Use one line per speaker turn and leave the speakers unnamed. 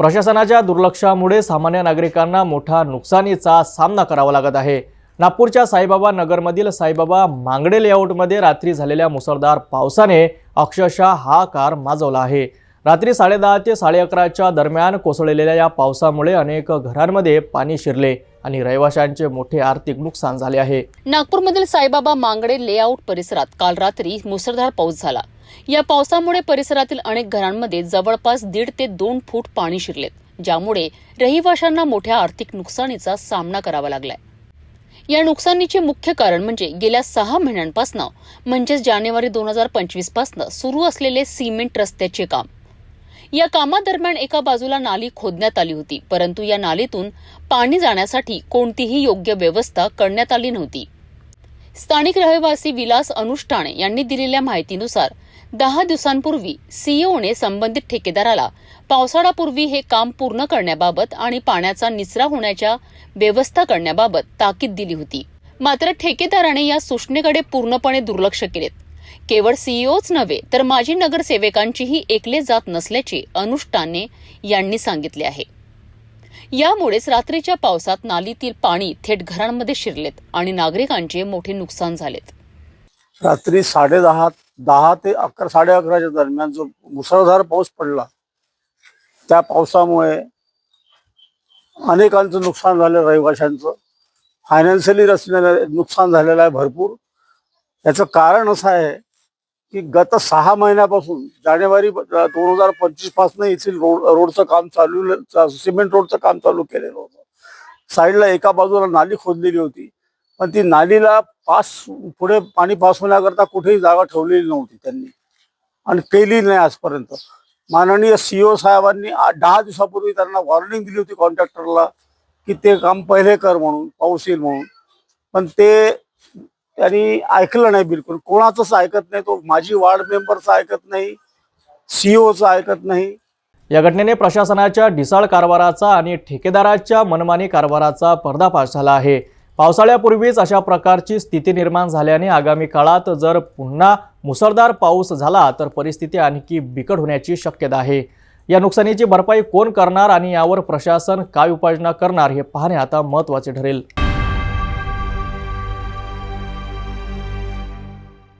प्रशासनाच्या दुर्लक्षामुळे सामान्य नागरिकांना मोठा नुकसानीचा सामना करावा लागत आहे. नागपूरच्या साईबाबा नगरमधील साईबाबा मांगडे लेआउटमध्ये रात्री झालेल्या मुसळधार पावसाने अक्षरशः हा कार माजवला आहे. रात्री साडेदहा ते साडे अकराच्या दरम्यान कोसळलेल्या या पावसामुळे अनेक घरांमध्ये पाणी शिरले. आणि रहिवाशांचे मोठे आर्थिक नुकसान झाले आहे.
नागपूरमधील साईबाबा मांगडे लेआउट परिसरात काल रात्री मुसळधार पाऊस झाला. या पावसामुळे परिसरातील अनेक घरांमध्ये जवळपास दीड ते दोन फूट पाणी शिरलेत ज्यामुळे रहिवाशांना मोठ्या आर्थिक नुकसानीचा सामना करावा लागलाय. या नुकसानीचे मुख्य कारण म्हणजे गेल्या सहा महिन्यांपासून म्हणजेच जानेवारी दोन हजार पंचवीसपासून सुरू असलेले सिमेंट रस्त्याचे काम. या कामादरम्यान एका बाजूला नाली खोदण्यात आली होती परंतु या नालीतून पाणी जाण्यासाठी कोणतीही योग्य व्यवस्था करण्यात आली नव्हती. स्थानिक रहिवासी विलास अनुष्ठाणे यांनी दिलेल्या माहितीनुसार दहा दिवसांपूर्वी सीईओने संबंधित ठेकेदाराला पावसाळ्यापूर्वी हे काम पूर्ण करण्याबाबत आणि पाण्याचा निचरा होण्याच्या व्यवस्था करण्याबाबत ताकीद दिली होती. मात्र ठेकेदाराने या सूचनेकडे पूर्णपणे दुर्लक्ष केलेत केवळ सीईओच नव्हे तर माजी नगरसेवकांचीही ऐकले जात नसल्याचे अनुष्ठाने यांनी सांगितले आहे. यामुळेच रात्रीच्या पावसात नालीतील पाणी थेट घरांमध्ये शिरलेत आणि नागरिकांचे मोठे नुकसान झालेत.
रात्री साडेदहा दहा ते अकरा साडे अकराच्या दरम्यान जो मुसळधार पाऊस पडला त्या पावसामुळे अनेकांचं नुकसान झालं रहिवाशांचं. फायनान्शियली रचलेलं नुकसान झालेलं आहे भरपूर. याचं कारण असं आहे की गत सहा महिन्यापासून जानेवारी दोन हजार पंचवीसपासून येथील रोड रोडचं काम चालू सिमेंट रोडचं काम चालू केलेलं होतं. साईडला एका बाजूला नाली खोदलेली होती. पण ती नालीला पास पुढे पाणी पास होण्याकरता कुठेही जागा ठेवलेली नव्हती त्यांनी. आणि केली नाही आजपर्यंत. माननीय सीओ साहेबांनी दहा दिवसापूर्वी त्यांना वॉर्निंग दिली होती कॉन्ट्रॅक्टरला की ते काम पहिले कर म्हणून पाऊस येईल म्हणून. पण ते त्यांनी ऐकलं नाही बिलकुल. कोणाचंच ऐकत नाही तो माझी वार्ड मेंबरचं ऐकत नाही सीओचं ऐकत नाही.
या घटनेने प्रशासनाच्या ढिसाळ कारभाराचा आणि ठेकेदाराच्या मनमानी कारभाराचा पर्दाफाश झाला आहे. पावसाळ्यापूर्वीच अशा प्रकारची स्थिती निर्माण झाल्याने आगामी काळात जर पुन्हा मुसळधार पाऊस झाला तर परिस्थिती आणखी बिकट होण्याची शक्यता आहे. या नुकसानीची भरपाई कोण करणार आणि यावर प्रशासन काय उपाययोजना करणार हे पाहणे आता महत्त्वाचे ठरेल.